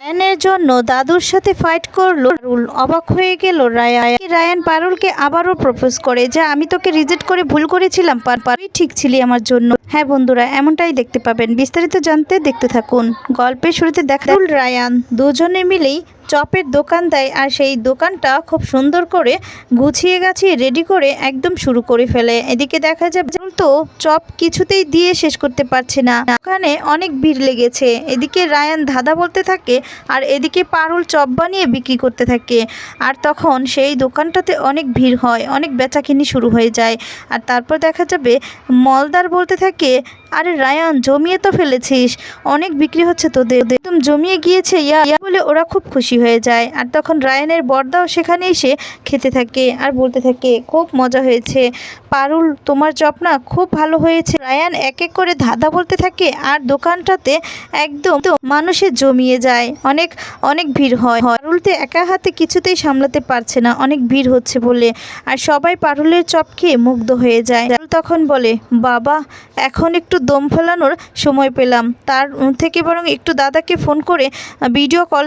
রায়ানের জন্য দাদুর সাথে ফাইট করল। পারুল অবাক হয়ে গেল রায়ান রায়ান পারুলকে আবারও প্রপোজ করে? যে আমি তোকে রিজেক্ট করে ভুল করেছিলাম পার পারুই ঠিক ছিলি আমার জন্য। হ্যাঁ বন্ধুরা, এমনটাই দেখতে পাবেন। বিস্তারিত জানতে দেখতে থাকুন। গল্পের শুরুতে দেখা রায়ান দুজনে মিলেই চপের দোকান দেয় আর সেই দোকানটা খুব সুন্দর করে গুছিয়ে গাছিয়ে রেডি করে একদম শুরু করে ফেলে। এদিকে দেখা যায় তো চপ কিছুতেই দিয়ে শেষ করতে পারছে না। ওখানে অনেক ভিড় লেগেছে। এদিকে রায়ান ধাঁধা বলতে থাকে আর এদিকে পারুল চপ বানিয়ে বিক্রি করতে থাকে। আর তখন সেই দোকানটাতে অনেক ভিড় হয়, অনেক বেচাকিনি শুরু হয়ে যায়। আর তারপর দেখা যাবে, মলদার বলতে থাকে আরে রায়ান, জমিয়ে তো ফেলেছিস। অনেক বিক্রি হচ্ছে তোদের। একদম জমিয়ে গিয়েছে, ইয়া ইয়া বলে ওরা খুব খুশি হয়ে যায়। আর তখন রায়ানের বর্দাও সেখানে এসে খেতে থাকে আর বলতে থাকে, খুব মজা হয়েছে। পারুল, তোমার চপ না খুব ভালো হয়েছে। রায়ান এক এক করে ধাঁধা বলতে থাকে আর দোকানটাতে একদম তো মানুষের জমিয়ে যায়। অনেক অনেক ভিড় হয়। পারুলতে একা হাতে কিছুতেই সামলাতে পারছে না। অনেক ভিড় হচ্ছে বলে। আর সবাই পারুলের চপ খেয়ে মুগ্ধ হয়ে যায়। তখন বলে, বাবা, এখন একটু দম ফেলানোর সময় পেলাম। তার থেকে বরং একটু দাদাকে ফোন করে ভিডিও কল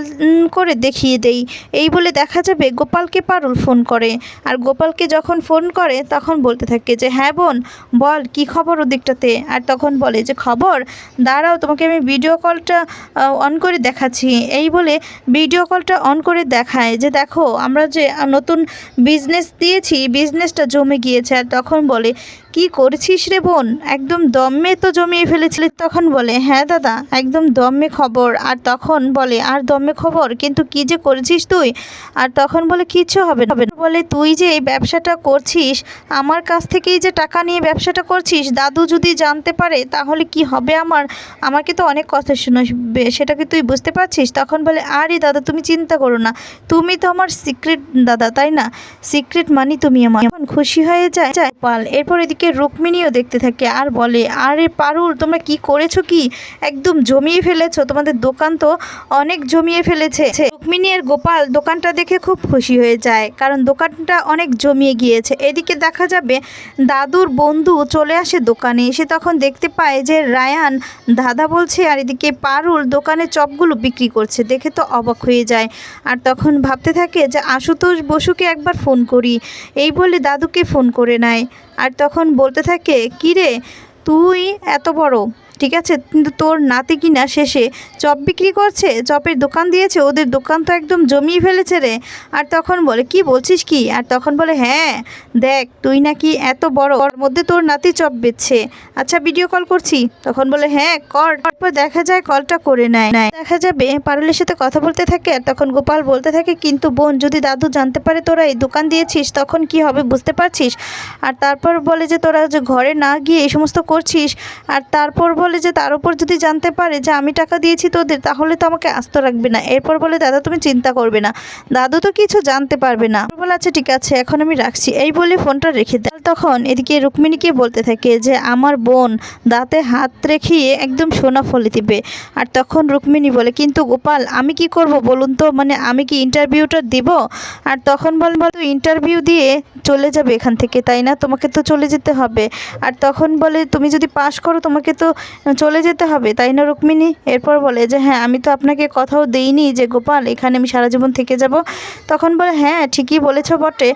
করে দেখিয়ে দেই। এই বলে দেখা যাবে গোপালকে পারুল ফোন করে। আর গোপালকে যখন ফোন করে, তখন বলতে থাকে যে হ্যাঁ বোন, বল, কি খবর ওদিকটাতে? আর তখন বলে যে, খবর? দাঁড়াও, তোমাকে আমি ভিডিও কলটা অন করে দেখাচ্ছি। এই বলে ভিডিও কলটা অন করে দেখায় যে, দেখো, আমরা যে নতুন বিজনেস দিয়েছি বিজনেসটা জমে গিয়েছে। আর তখন বলে কি করছিস রে বোন? একদম দমে তো জমিয়ে ফেলেছিলি তখন বলে হ্যাঁ দাদা, একদম দমে খবর। আর তখন বলে, আর দমে খবর? কিন্তু কি যে করছিস তুই? আর তখন বলে, কিচ্ছু হবে না। বলে, তুই যে এই ব্যবসাটা করছিস, আমার কাছ থেকেই যে টাকা নিয়ে ব্যবসাটা করছিস, দাদু যদি জানতে পারে, তাহলে কি হবে আমার? আমাকে তো অনেক কথা শোনাবে, সেটা কি তুই বুঝতে পারছিস? তখন বলে, আরে দাদা, তুমি চিন্তা করো না, তুমি তো আমার সিক্রেট দাদা, তাই না? সিক্রেট মানি তুমি আমার। খুশি হয়ে যায় পাল এরপর এদিকে রুক্মিণীও দেখতে থাকে আর বলে, আরে পারুল, তোমরা কি করেছ কি? একদম জমিয়ে ফেলেছো। তোমাদের দোকান তো অনেক জমিয়ে ফেলেছে। রুক্মিণী আর গোপাল দোকানটা দেখে খুব খুশি হয়ে যায়, কারণ দোকানটা অনেক জমিয়ে গিয়েছে। এদিকে দেখা যাবে দাদুর বন্ধু চলে আসে দোকানে। এসে তখন দেখতে পায় যে রায়ান দাদা বলছে, আর এদিকে পারুল দোকানে চপগুলো বিক্রি করছে। দেখে তো অবাক হয়ে যায়। আর তখন ভাবতে থাকে যে, আশুতোষ বসুকে একবার ফোন করি। এই বলে দাদুকে ফোন করে নেয়। আর তখন বলতে থাকে কিরে তুই এত বড়? ঠিক আছে? কিন্তু তোর নাতি কিনা শেষে চপ বিক্রি করছে? চপের দোকান দিয়েছে, ওদের দোকান তো একদম জমিয়ে ফেলেছে রে। আর তখন বলে, কি বলছিস কি? আর তখন বলে হ্যাঁ দেখ, তুই নাকি এত বড়, ওর মধ্যে তোর নাতি চপ বেচছে। আচ্ছা ভিডিও কল করছি। তখন বলে হ্যাঁ কর। তারপর দেখা যায় কলটা করে নেয়। দেখা যাবে, পারুলের সাথে কথা বলতে থাকে, আর তখন গোপাল বলতে থাকে, কিন্তু বোন, যদি দাদু জানতে পারে তোরা এই দোকান দিয়েছিস, তখন কি হবে বুঝতে পারছিস? আর তারপর বলে যে, তোরা যে ঘরে না গিয়ে এই সমস্ত করছিস? আর তারপর বলে যে, তার উপর যদি জানতে পারে যে আমি টাকা দিয়েছি তোদের, তাহলে তো আমাকে আস্ত রাখবে না। এরপর বলে, দাদা, তুমি চিন্তা করবে না। দাদু তো কিছু জানতে পারবে না। বলে আচ্ছা ঠিক আছে, এখন আমি রাখছি। এই বলে ফোনটা রেখে দেয়। তখন এদিকে রুক্মিণীকে বলতে থাকে যে, আমার বোন দাঁতে হাত রেখিয়ে একদম সোনা ফলে দিবে। আর তখন রুক্মিণী বলে, কিন্তু গোপাল, আমি কি করব বলুন তো? মানে আমি কি ইন্টারভিউটা দিব? আর তখন বল বল ইন্টারভিউ দিয়ে চলে যাবে এখান থেকে, তাই না? তোমাকে তো চলে যেতে হবে। আর তখন বলে, তুমি যদি পাশ করো, তোমাকে তো চলে যেতে হবে, তাই না রুক্মিণী? এরপর বলে যে হ্যাঁ আমি তো আপনাকে কথাও দেইনি যে, গোপাল, এখানে আমি সারা জীবন থেকে যাব। তখন বলে হ্যাঁ ঠিকই বলেছ বটে।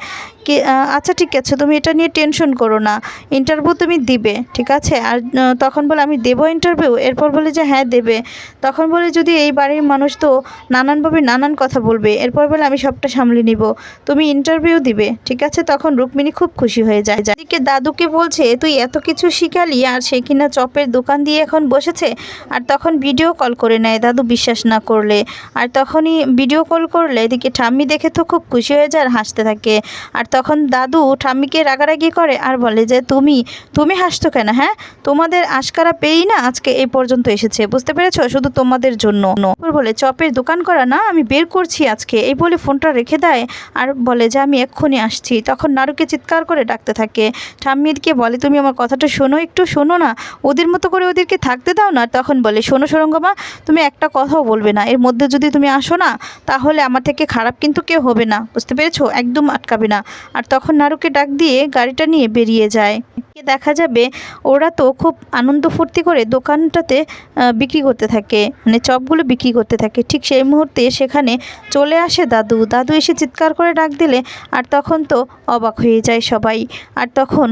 কি আচ্ছা ঠিক আছে, তুমি এটা নিয়ে টেনশন করো না। ইন্টারভিউ তুমি দিবে, ঠিক আছে? আর তখন বলে, আমি দেবো ইন্টারভিউ এরপর বলে যে হ্যাঁ দেবে। তখন বলে, যদি এই বাড়ির মানুষ তো নানানভাবে নানান কথা বলবে, এরপর বলে, আমি সবটা সামলে নিব। তুমি ইন্টারভিউ দিবে, ঠিক আছে? তখন রুক্মিণী খুব খুশি হয়ে যায়। এদিকে দাদুকে বলছে, তুই এত কিছু শিখালি, আর সে কিনা চপের দোকান দিয়ে এখন বসেছে আর তখন ভিডিও কল করে নেয়, দাদু বিশ্বাস না করলে। আর তখনই ভিডিও কল করলে এদিকে ঠাম্মি দেখে তো খুব খুশি হয়ে যায় আর হাসতে থাকে। আর তখন দাদু ঠাম্মিকে রাগারাগি করে আর বলে যে, তুমি তুমি হাসছো কেন হ্যাঁ? তোমাদের আশকারা পেয়েই না আজকে এই পর্যন্ত এসেছে, বুঝতে পেরেছ? শুধু তোমাদের জন্য। বলে, চপের দোকান করা না, আমি বের করছি আজকে। এই বলে ফোনটা রেখে দেয় আর বলে, যে, আমি এক্ষুনি আসছি। তখন নারুকে চিৎকার করে ডাকতে থাকে। ঠাম্মিদকে বলে, তুমি আমার কথাটা শোনো, একটু শোনো না। ওদের মতো করে ওদেরকে থাকতে দাও না, তখন বলে, শোনো সরঙ্গমা, তুমি একটা কথাও বলবে না। এর মধ্যে যদি তুমি আসো না, তাহলে আমার থেকে খারাপ কিন্তু কেউ হবে না। বুঝতে পেরেছ? একদম আটকাবে না। আর তখন নারুকে ডাক দিয়ে গাড়িটা নিয়ে বেরিয়ে যায়। দেখা যাবে ওরা তো খুব আনন্দ ফুর্তি করে দোকানটাতে বিক্রি করতে থাকে মানে চপগুলো বিক্রি করতে থাকে। ঠিক সেই মুহূর্তে সেখানে চলে আসে দাদু। দাদু এসে চিৎকার করে ডাক দিলে আর তখন তো অবাক হয়ে যায় সবাই। আর তখন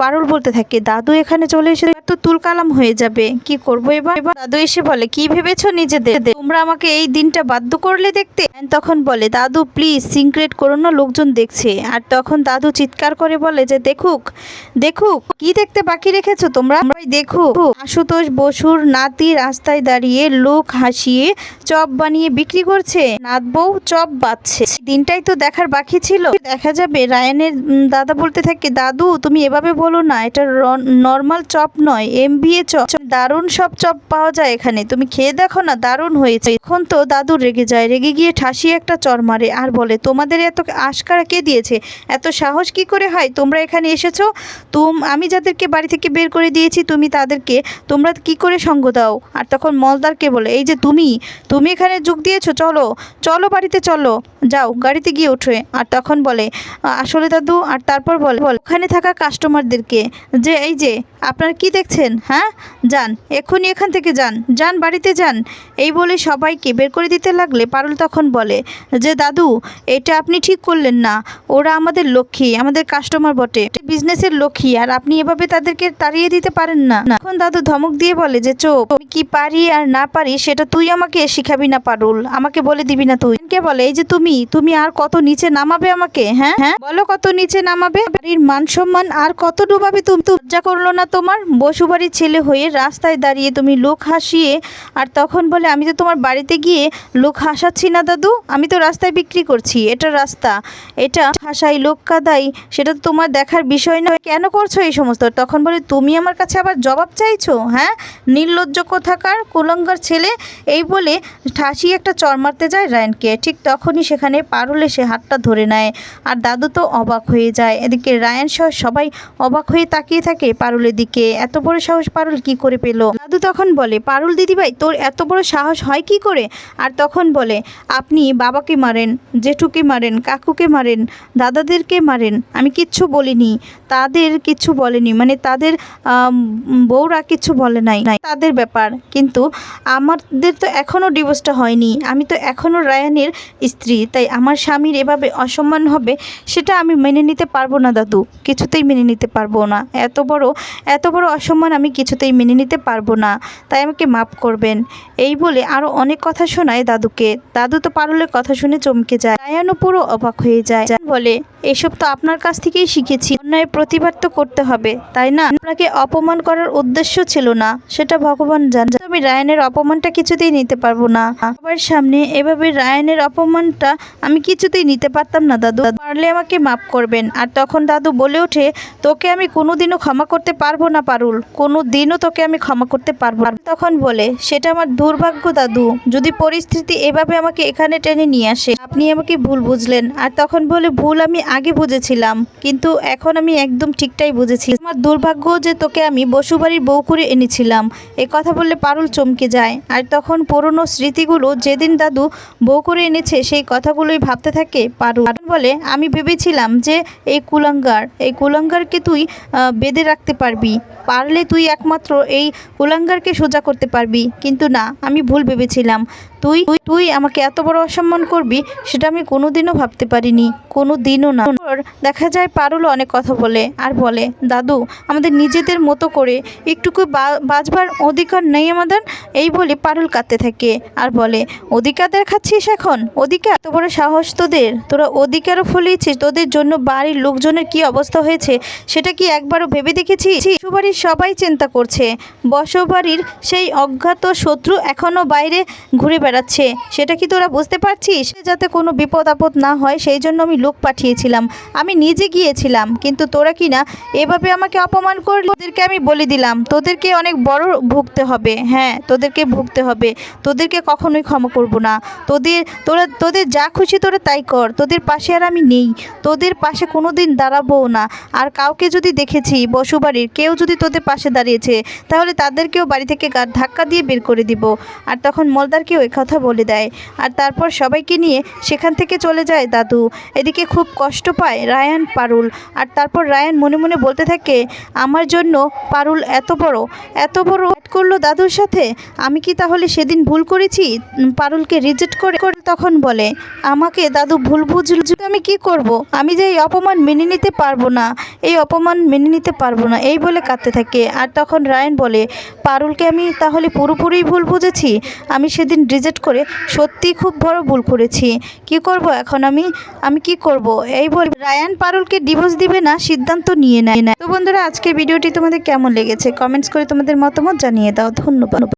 পারুল বলতে থাকে, দাদু এখানে চলে এসে তো তুলকালাম হয়ে যাবে, কি করব এবার? এবার দাদু এসে বলে, কি ভেবেছো নিজেদের? তোমরা আমাকে এই দিনটা বাধ্য করলে দেখতে? তখন বলে, দাদু প্লিজ সিক্রেট করো না, লোকজন দেখছে। আর তখন দাদু চিৎকার করে বলে যে, দেখুক দেখুক কি দেখতে বাকি রেখেছো তোমরা? দেখো। আশুতোষ বসুর নাতি রাস্তায় দাঁড়িয়ে লোক হাসিয়ে চপ বানিয়ে বিক্রি করছে। নাত বউ চপ বাচ্ছে দিনটাই তো দেখার বাকি ছিল। দেখা যাবে, রায়ানের দাদা বলতে থাকে, দাদু, তুমি এভাবে বলো না, এটা নর্মাল চপ নয় এম চপ। দারুণ সব চপ পাওয়া যায় এখানে। তুমি খেয়ে দেখো না, দারুণ হয়েছে। এখন তো দাদু রেগে যায়, রেগে গিয়ে ঠাসি একটা চর মারে আর বলে, তোমাদের এত আশকারা কে দিয়েছে? এত সাহস কি করে হয়? তোমরা এখানে এসেছ? তুম আমি যাদেরকে বাড়ি থেকে বের করে দিয়েছি, তুমি তাদেরকে, তোমরা কি করে সঙ্গ দাও? আর তখন মলদারকে বলে, এই যে তুমি তুমি এখানে যোগ দিয়েছ, চলো চলো বাড়িতে, চলো, যাও, গাড়িতে গিয়ে ওঠে। আর তখন বলে, আসলে দাদু, আর তারপর বলে ওখানে থাকা কাস্টমারদেরকে, যে, এই যে, আপনারা কি দেখছেন হ্যাঁ? যান, এক্ষুনি এখান থেকে যান যান, বাড়িতে যান। এই বলে সবাইকে বের করে দিতে লাগলে পারুল তখন বলে, যে, দাদু, এটা আপনি ঠিক করলেন না। ওরা আমাদের লক্ষ্মী, আমাদের কাস্টমার বটে। বিজনেসের লক্ষ্মী, আর আপনি এভাবে তাদেরকে তাড়িয়ে দিতে পারেন না। এখন দাদু ধমক দিয়ে বলে যে, চোপ, আমি কি পারি আর না পারি সেটা তুই আমাকে শিখাবি না, পারুল। আমাকে বলে দিবি না তুই। কে বলে, এই যে তুমি তুমি আর কত নিচে নামাবে আমাকে হ্যাঁ? হ্যাঁ? বলো কত নিচে নামাবে? বাড়ির মান সম্মান আর কত ডুবাবে তুমি? লজ্জা করল না তোমার? বসুবাড়ির ছেলে হয়ে রাস্তায় দাঁড়িয়ে তুমি লোক হাসিয়ে, আর তখন বলে, আমি তো তোমার বাড়িতে গিয়ে লোক হাসাচ্ছি না দাদু। আমি তো রাস্তায় বিক্রি করছি। এটা রাস্তা। এটা হাসাই, লোক কাদাই। সেটা তো তোমার দেখার বিষয় নয়। কেন করছ এই সমস্ত। তখন বলে, তুমি আমার কাছে আবার জবাব চাইছো? হ্যাঁ নির্লজ্জ কোথাকার কুলঙ্গার ছেলে। এই বলে ঠাসি একটা চর মারতে যায় রায়নকে। ঠিক তখনই সেখানে পারুল এসে হাতটা ধরে নেয় আর দাদু তো অবাক হয়ে যায়। এদিকে রায়ন সহ সবাই অবাক হয়ে তাকিয়ে থাকে পারুলের দিকে। এত বড় সাহস পারুল কি করে পেল? দাদু তখন বলে, পারুল দিদিভাই, তোর এত বড় সাহস হয় কি করে? আর তখন বলে, আপনি বাবাকে মারেন, জেঠুকে মারেন, কাকুকে মারেন, দাদাদেরকে মারেন, আমি কিচ্ছু বলিনি। তাদের কিছু বলেনি। মানে তাদের বউরা কিছু বলে নাই। তাদের ব্যাপার। কিন্তু আমাদের তো এখনও ডিভোর্সটা হয়নি। আমি তো এখনও রায়ানের স্ত্রী। তাই আমার স্বামীর এভাবে অসম্মান হবে, সেটা আমি মেনে নিতে পারব না দাদু। কিছুতেই মেনে নিতে পারব না। এত বড় এত বড় অসম্মান আমি কিছুতেই মেনে নিতে পারব না। তাই আমাকে মাফ করবেন। এই বলে আরও অনেক কথা শোনায় দাদুকে। দাদু তো পারলে কথা শুনে চমকে যায়। রায়ানও পুরো অবাক হয়ে যায়। বলে এসব তো আপনার কাছ থেকেই শিখেছি। অন্যায়ের প্রতিবাদ তো করতে হবে, তাই না? আপনাকে অপমান করার উদ্দেশ্য ছিল না, সেটা ভগবান জান। আমি রায়নের অপমানটা কিছুতেই নিতে পারব না। সবার সামনে এভাবে রায়নের অপমানটা আমি কিছুতেই নিতে পারতাম না, দাদু। পারলে আমাকে মাফ করবেন, আর তখন দাদু বলে ওঠে, তোকে আমি কোনোদিনও ক্ষমা করতে পারব না, পারুল। কোনো দিনও তোকে আমি ক্ষমা করতে পারব তখন বলে, সেটা আমার দুর্ভাগ্য, দাদু। যদি পরিস্থিতি এভাবে আমাকে এখানে টেনে নিয়ে আসে, আপনি আমাকে ভুল বুঝলেন। আর তখন বলে, ভুল আমি আগে বুঝেছিলাম, কিন্তু এখন আমি একদম ঠিকটাই বুঝেছি। আমার দুর্ভাগ্য যে তোকে আমি বসুবাড়ির বউ করে এনেছিলাম। এ কথা বললে পারুল চমকে যায়। আর তখন পুরনো স্মৃতিগুলো যেদিন দাদু বউ করে এনেছে, সেই কথাগুলোই ভাবতে থাকে পারুল। বলে আমি ভেবেছিলাম যে এই কুলাঙ্গার, এই কুলাঙ্গারকে তুই বেঁধে রাখতে পারবি। পারলে তুই একমাত্র এই কুলাঙ্গারকে সোজা করতে পারবি। কিন্তু না, আমি ভুল ভেবেছিলাম। তুই, তুই- আমাকে এত বড় অসম্মান করবি, সেটা আমি কোনোদিনও ভাবতে পারিনি। কোনো দিনও না দেখা যায় পারুল অনেক কথা বলে, আর বলে, দাদু, আমাদের নিজেদের মতো করে একটুকু বাঁচবার অধিকার নেই আমাদের? এই বলে পারুল কাঁদতে থাকে, আর বলে, অধিকার দেখাচ্ছিস এখন? অধিকার? এত বড় সাহস তোদের? তোরা অধিকারও ফলিয়েছিস? তোদের জন্য বাড়ির লোকজনের কি অবস্থা হয়েছে? সেটা কি একবারও ভেবে দেখেছিস বসবাড়ির সবাই চিন্তা করছে। বসবাড়ির সেই অজ্ঞাত শত্রু এখনও বাইরে ঘুরে বেড়াচ্ছে। সেটা কি তোরা বুঝতে পারছিস? যাতে কোনো বিপদ আপদ না হয়, সেই জন্য আমি লোক পাঠিয়েছিলাম। আমি নিজে গিয়েছিলাম, কিন্তু তোরা কি না এভাবে আমাকে অপমান করলি? তোদেরকে আমি বলে দিলাম, তোদেরকে অনেক বড় ভুগতে হবে। হ্যাঁ তোদেরকে ভুগতে হবে। তোদেরকে কখনোই ক্ষমা করব না। তোদের, তোরা, তোদের যা খুশি তোরা তাই কর। তোদের পাশে পাশে আর আমি নেই। তোদের পাশে কোনো দিন দাঁড়াবো না। আর কাউকে যদি দেখেছি বসুবাড়ির কেউ যদি তোদের পাশে দাঁড়িয়েছে, তাহলে তাদেরকেও বাড়ি থেকে গা ধাক্কা দিয়ে বের করে দিব। আর তখন মলদারকেও কথা বলে দেয়। আর তারপর সবাইকে নিয়ে সেখান থেকে চলে যায় দাদু। এদিকে খুব কষ্ট পায় রায়ান, পারুল। আর তারপর রায়ান মনে মনে বলতে থাকে, আমার জন্য পারুল এত বড়। এত বড় করল দাদুর সাথে? আমি কি তাহলে সেদিন ভুল করেছি? পারুলকে রিজেক্ট করে তখন বলে, আমাকে দাদু ভুল বুঝল যে আমি কি করব? আমি যে এই অপমান মেনে নিতে পারব না, এই অপমান মেনে নিতে পারব না, এই বলে কাঁদতে থাকে। আর তখন রায়ন বলে, পারুলকে আমি তাহলে পুরোপুরি ভুল বুঝেছি? আমি সেদিন রিজেক্ট করে সত্যি খুব বড় ভুল করেছি। কি করব এখন আমি? আমি কি করব? এই বলে রায়ান পারুলকে ডিভোর্স দিবে না, সিদ্ধান্ত নিয়ে নেয়। না তো বন্ধুরা, আজকের ভিডিওটি তোমাদের কেমন লেগেছে? কমেন্টস করে তোমাদের মতামত জানিয়ে দাও। ধন্যবাদ।